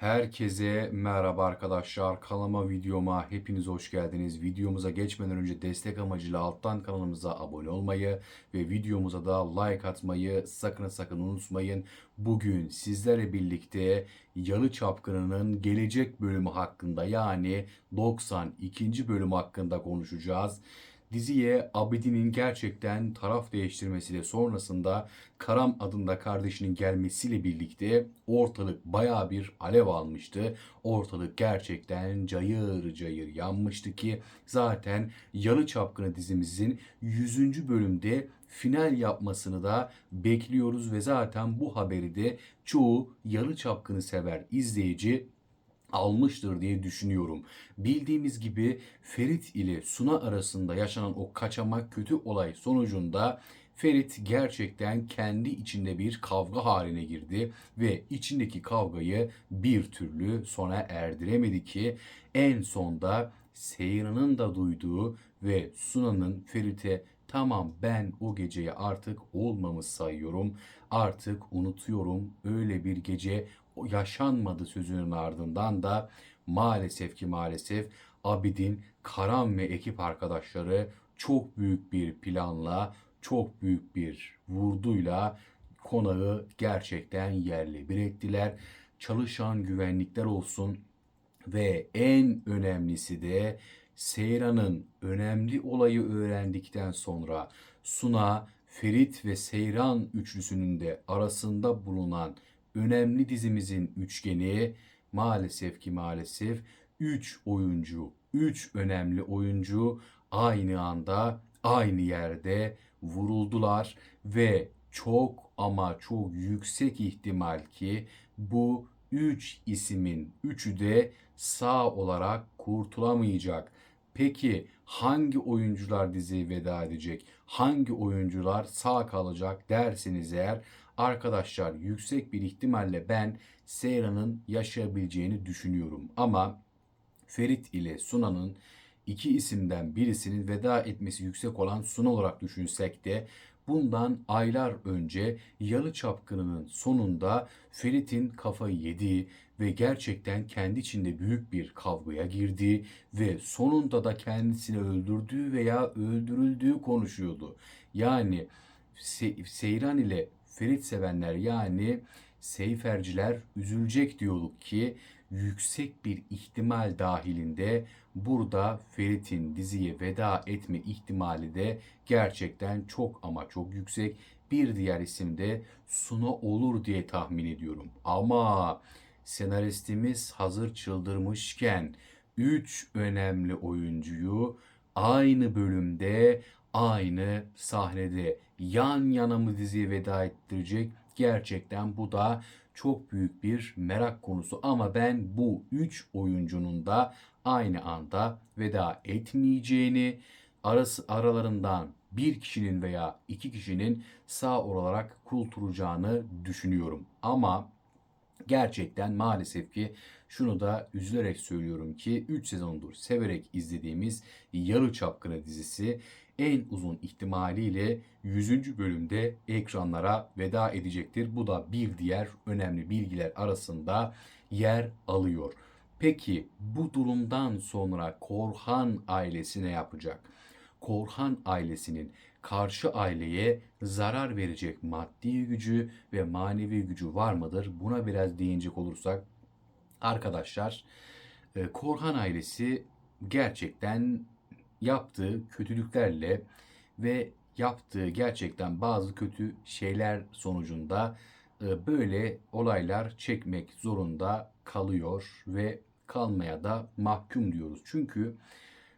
Herkese merhaba arkadaşlar. Kanalıma videoma hepiniz hoş geldiniz. Videomuza geçmeden önce destek amacıyla alttan kanalımıza abone olmayı ve videomuza da like atmayı sakın sakın unutmayın. Bugün sizlerle birlikte Yalı Çapkını'nın gelecek bölümü hakkında yani 92. bölümü hakkında konuşacağız. Diziye Abidin'in gerçekten taraf değiştirmesiyle sonrasında Karam adında kardeşinin gelmesiyle birlikte ortalık baya bir alev almıştı. Ortalık gerçekten cayır cayır yanmıştı ki zaten Yalı Çapkını dizimizin 100. bölümde final yapmasını da bekliyoruz ve zaten bu haberi de çoğu Yalı Çapkını sever izleyici almıştır diye düşünüyorum. Bildiğimiz gibi Ferit ile Suna arasında yaşanan o kaçamak kötü olay sonucunda Ferit gerçekten kendi içinde bir kavga haline girdi ve içindeki kavgayı bir türlü sona erdiremedi ki en sonda Seyran'ın da duyduğu ve Suna'nın Ferit'e tamam ben o geceyi artık olmamış sayıyorum artık unutuyorum öyle bir gece yaşanmadı sözünün ardından da maalesef ki maalesef Abidin, Karan ve ekip arkadaşları çok büyük bir planla, çok büyük bir vurduyla konağı gerçekten yerle bir ettiler. Çalışan güvenlikler olsun ve en önemlisi de Seyran'ın önemli olayı öğrendikten sonra Suna, Ferit ve Seyran üçlüsünün de arasında bulunan önemli dizimizin üçgeni maalesef ki maalesef 3 oyuncu, 3 önemli oyuncu aynı anda aynı yerde vuruldular ve çok ama çok yüksek ihtimal ki bu 3 isimin üçü de sağ olarak kurtulamayacak. Peki hangi oyuncular diziye veda edecek? Hangi oyuncular sağ kalacak derseniz eğer arkadaşlar yüksek bir ihtimalle ben Seyran'ın yaşayabileceğini düşünüyorum. Ama Ferit ile Suna'nın iki isimden birisinin veda etmesi yüksek olan Suna olarak düşünsek de bundan aylar önce Yalı Çapkını'nın sonunda Ferit'in kafayı yediği ve gerçekten kendi içinde büyük bir kavgaya girdiği ve sonunda da kendisini öldürdüğü veya öldürüldüğü konuşuyordu. Yani Se- Seyran ile Ferit sevenler yani Seyferciler üzülecek diyorduk ki yüksek bir ihtimal dahilinde burada Ferit'in diziye veda etme ihtimali de gerçekten çok ama çok yüksek. Bir diğer isim de Suna olur diye tahmin ediyorum. Ama senaristimiz hazır çıldırmışken 3 önemli oyuncuyu aynı bölümde aynı sahnede yan yana mı diziye veda ettirecek? Gerçekten bu da çok büyük bir merak konusu ama ben bu 3 oyuncunun da aynı anda veda etmeyeceğini, arası aralarından bir kişinin veya iki kişinin sağ olarak kurtulacağını düşünüyorum. Ama gerçekten maalesef ki şunu da üzülerek söylüyorum ki 3 sezondur severek izlediğimiz Yalı Çapkını dizisi en uzun ihtimaliyle 100. bölümde ekranlara veda edecektir. Bu da bir diğer önemli bilgiler arasında yer alıyor. Peki bu durumdan sonra Korhan ailesi ne yapacak? Korhan ailesinin karşı aileye zarar verecek maddi gücü ve manevi gücü var mıdır? Buna biraz değinecek olursak arkadaşlar e, Korhan ailesi gerçekten yaptığı kötülüklerle ve yaptığı gerçekten bazı kötü şeyler sonucunda e, böyle olaylar çekmek zorunda kalıyor ve kalmaya da mahkum diyoruz. Çünkü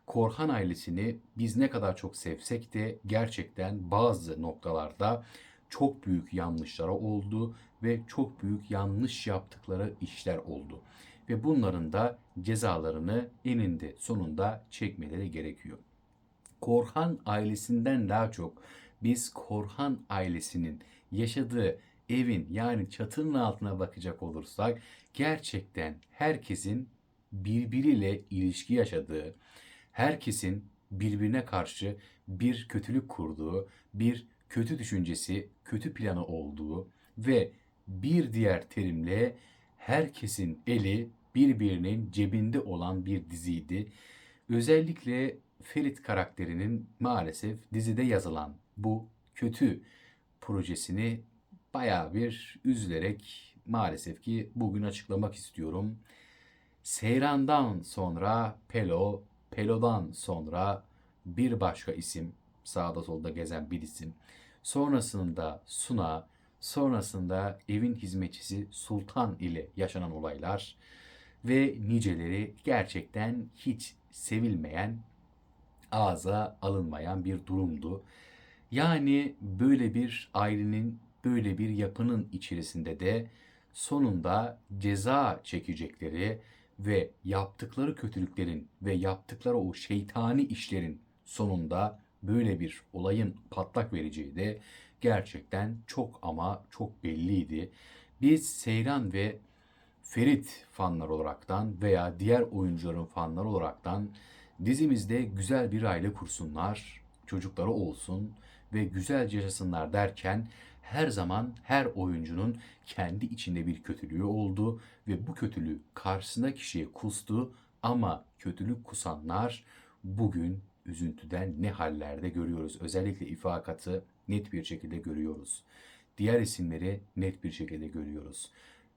Korhan ailesini biz ne kadar çok sevsek de gerçekten bazı noktalarda çok büyük yanlışlara oldu ve çok büyük yanlış yaptıkları işler oldu. Ve bunların da cezalarını eninde sonunda çekmeleri gerekiyor. Korhan ailesinden daha çok biz Korhan ailesinin yaşadığı evin yani çatının altına bakacak olursak gerçekten herkesin birbiriyle ilişki yaşadığı, herkesin birbirine karşı bir kötülük kurduğu, bir kötü düşüncesi, kötü planı olduğu ve bir diğer terimle herkesin eli birbirinin cebinde olan bir diziydi. Özellikle Ferit karakterinin maalesef dizide yazılan bu kötü projesini bayağı bir üzülerek maalesef ki bugün açıklamak istiyorum. Seyran'dan sonra Pelo, Pelo'dan sonra bir başka isim, sağda solda gezen bir isim. Sonrasında Suna, sonrasında evin hizmetçisi Sultan ile yaşanan olaylar ve niceleri gerçekten hiç sevilmeyen, ağza alınmayan bir durumdu. Yani böyle bir ailenin, böyle bir yapının içerisinde de sonunda ceza çekecekleri ve yaptıkları kötülüklerin ve yaptıkları o şeytani işlerin sonunda böyle bir olayın patlak vereceği de gerçekten çok ama çok belliydi. Biz Seyran ve Ferit fanlar olaraktan veya diğer oyuncuların fanları olaraktan dizimizde güzel bir aile kursunlar, çocukları olsun ve güzelce yaşasınlar derken her zaman her oyuncunun kendi içinde bir kötülüğü oldu ve bu kötülüğü karşısına kişiye kustu ama kötülük kusanlar bugün üzüntüden ne hallerde görüyoruz. Özellikle ifakatı net bir şekilde görüyoruz. Diğer isimleri net bir şekilde görüyoruz.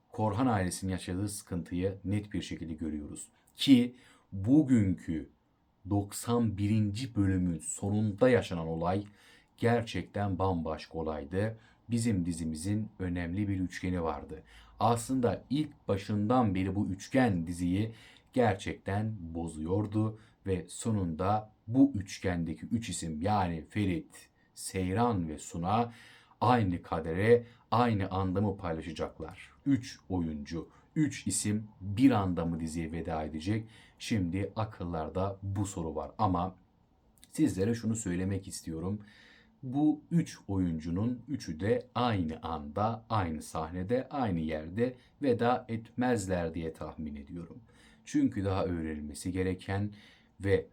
Korhan ailesinin yaşadığı sıkıntıyı net bir şekilde görüyoruz. Ki bugünkü 91. bölümün sonunda yaşanan olay gerçekten bambaşka olaydı. Bizim dizimizin önemli bir üçgeni vardı. Aslında ilk başından beri bu üçgen diziyi gerçekten bozuyordu ve sonunda bu üçgendeki üç isim yani Ferit, Seyran ve Suna aynı kadere, aynı anda mı paylaşacaklar? Üç oyuncu, üç isim bir anda mı diziye veda edecek? Şimdi akıllarda bu soru var ama sizlere şunu söylemek istiyorum. Bu üç oyuncunun üçü de aynı anda, aynı sahnede, aynı yerde veda etmezler diye tahmin ediyorum. Çünkü daha öğrenilmesi gereken ve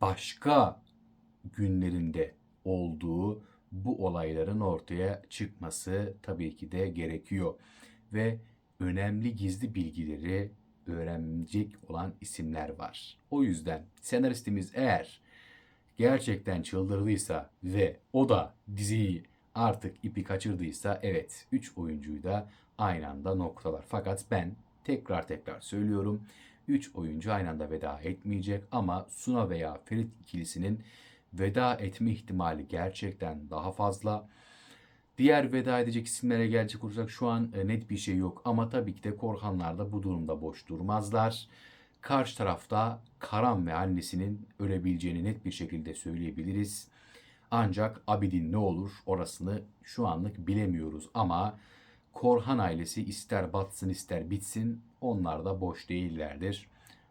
başka günlerinde olduğu bu olayların ortaya çıkması tabii ki de gerekiyor. Ve önemli gizli bilgileri öğrenecek olan isimler var. O yüzden senaristimiz eğer gerçekten çıldırdıysa ve o da diziyi artık ipi kaçırdıysa evet 3 oyuncuyu da aynı anda noktalar. Fakat ben tekrar tekrar söylüyorum 3 oyuncu aynı anda veda etmeyecek ama Suna veya Ferit ikilisinin veda etme ihtimali gerçekten daha fazla. Diğer veda edecek isimlere gelecek olursak şu an e, net bir şey yok ama tabii ki de Korhanlar da bu durumda boş durmazlar. Karşı tarafta Karan ve annesinin ölebileceğini net bir şekilde söyleyebiliriz. Ancak Abidin ne olur orasını şu anlık bilemiyoruz ama Korhan ailesi ister batsın ister bitsin onlar da boş değillerdir.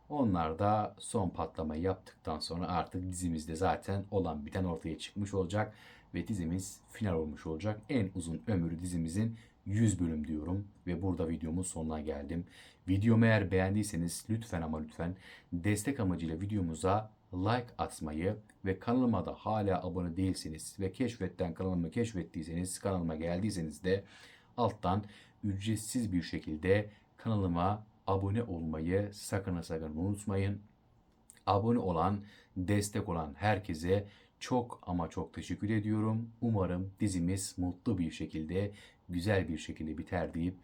Onlar da son patlamayı yaptıktan sonra artık dizimizde zaten olan biten ortaya çıkmış olacak ve dizimiz final olmuş olacak. En uzun ömrü dizimizin 100 bölüm diyorum ve burada videomun sonuna geldim. Videomu eğer beğendiyseniz lütfen ama lütfen destek amacıyla videomuza like atmayı ve kanalıma da hala abone değilseniz ve keşfetten kanalımı keşfettiyseniz kanalıma geldiyseniz de alttan ücretsiz bir şekilde kanalıma abone olmayı sakın sakın unutmayın. Abone olan, destek olan herkese çok ama çok teşekkür ediyorum. Umarım dizimiz mutlu bir şekilde, güzel bir şekilde biter deyip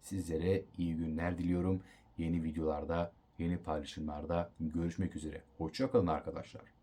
sizlere iyi günler diliyorum. Yeni videolarda, yeni paylaşımlarda görüşmek üzere. Hoşçakalın arkadaşlar.